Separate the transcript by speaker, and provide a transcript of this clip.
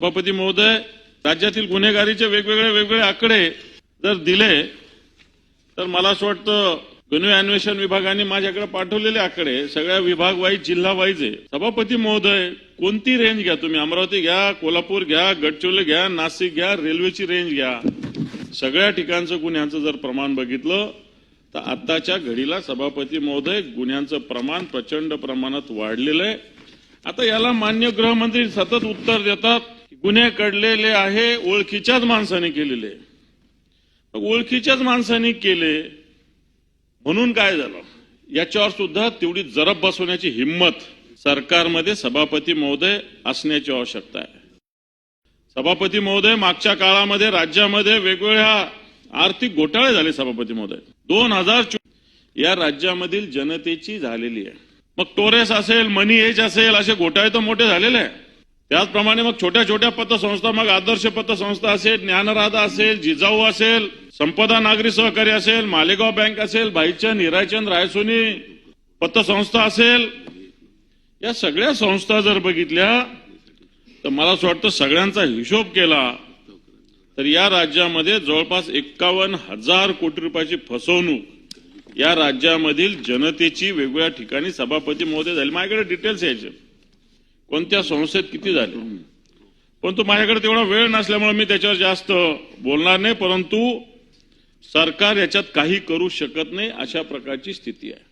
Speaker 1: सभापती महोदय राज्यातील गुन्हेगारीचे वेगवेगळे वेगवेगळे आकडे जर दिले तर मला असं वाटतं गुन्हे अन्वेषण विभागाने माझ्याकडे पाठवलेले आकडे सगळ्या विभाग वाईज जिल्हा वाईज आहे. सभापती महोदय कोणती रेंज घ्या तुम्ही? अमरावती घ्या कोल्हापूर घ्या गडचिरोली घ्या नाशिक घ्या रेल्वेची रेंज घ्या. सगळ्या ठिकाणचं गुन्ह्यांचं जर प्रमाण बघितलं तर आत्ताच्या घडीला सभापती महोदय गुन्ह्यांचं प्रमाण प्रचंड प्रमाणात वाढलेलं आहे. आता याला मान्य गृहमंत्री सतत उत्तर देतात. गुन्हे कडलेले आहे ओळखीच्याच माणसाने केलेले. ओळखीच्याच माणसाने केले म्हणून काय झालं? याच्यावर सुद्धा तेवढी जरब बसवण्याची हिंमत सरकारमध्ये सभापती महोदय असण्याची आवश्यकता आहे. सभापती महोदय मागच्या काळामध्ये राज्यामध्ये वेगवेगळ्या आर्थिक घोटाळे झाले सभापती महोदय. दोन हजार या राज्यामधील जनतेची झालेली आहे. मग टोरेस असेल मनी एज असेल असे घोटाळे तर मोठे झालेले आहे. त्याचप्रमाणे मग छोट्या छोट्या पतसंस्था मग आदर्श पतसंस्था असेल ज्ञानराधा असेल जिजाऊ असेल संपदा नागरी सहकारी असेल मालेगाव बँक असेल भाईचंद हिराचंद रायसोनी पतसंस्था असेल या सगळ्या संस्था जर बघितल्या तर मला असं वाटतं सगळ्यांचा हिशोब केला तर या राज्यामध्ये जवळपास एक्कावन्न हजार कोटी रुपयाची फसवणूक या राज्यामधील जनतेची वेगवेगळ्या ठिकाणी सभापती महोदय झाली. माझ्याकडे डिटेल्स यायचे. कोणत्या संस्थेत किती झाले? परंतु माझ्याकडे तेवढा वेळ नसल्यामुळे मी त्याच्यावर जास्त बोलणार नाही परंतु सरकार याच्यात काही करू शकत नाही अशा प्रकारची स्थिती आहे.